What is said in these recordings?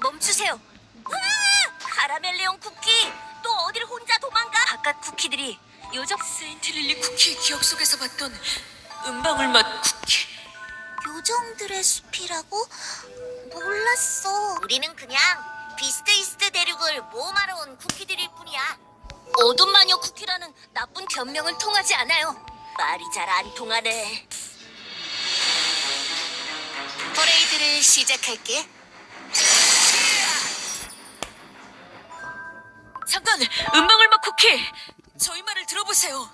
멈추세요. 아! 카라멜레온 쿠키. 또 어딜 혼자 도망가? 바깥 쿠키들이 요정 세인트릴리 쿠키의 기억 속에서 봤던 은방울 맛 쿠키. 요정들의 숲이라고? 몰랐어. 우리는 그냥 비스트 이스트 대륙을 모험하러 온 쿠키들일 뿐이야. 어둠 마녀 쿠키라는 나쁜 변명은 통하지 않아요. 말이 잘 안 통하네. 퍼레이드를 시작할게. 잠깐, 은방울 맛 쿠키. 저희 말을 들어보세요.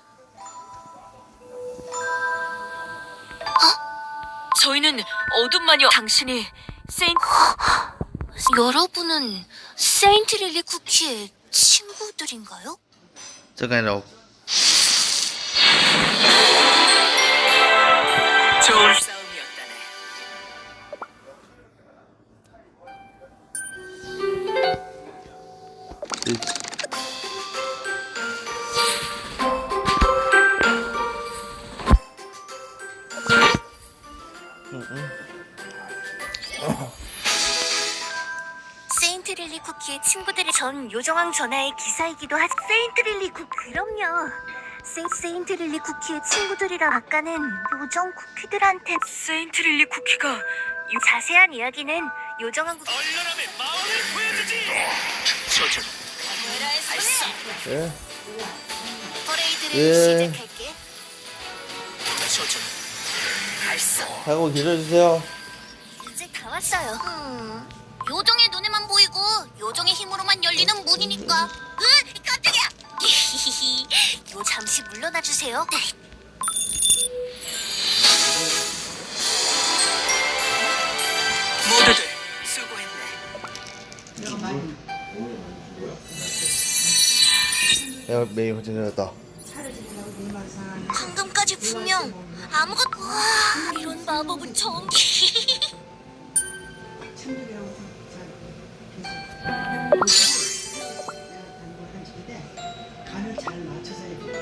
저희는 어둠 마녀 당신이 세인 여러분은 세인트 릴리 쿠키의 친구들인가요? 제가 아니라 좋은 싸움이었다네. 세인트릴리 쿠키의 친구들이 전 요정왕 전하의 기사이기도 하죠. 세인트릴리 쿠키 그럼요. 세, 세인트릴리 쿠키의 친구들이라 아까는 요정 쿠키들한테 세인트릴리 쿠키가 요- 자세한 이야기는 요정왕 쿠키 얼려람의 마음을 보여주지. 조준. 발사. 예? 퍼레이드를 예. 시작할게. 조준. 발사. 하고 기다려주세요 이제 다 왔어요. 음, 요정의 눈에만 보이고 요정의 힘으로만 열리는 문이니까. 으, 깜짝이야. 요 잠시 물러나 주세요. 모두들 수고했네. 내가 호텔 내렸다 방금까지 분명 아무것도 와 이런 마법은 처음. you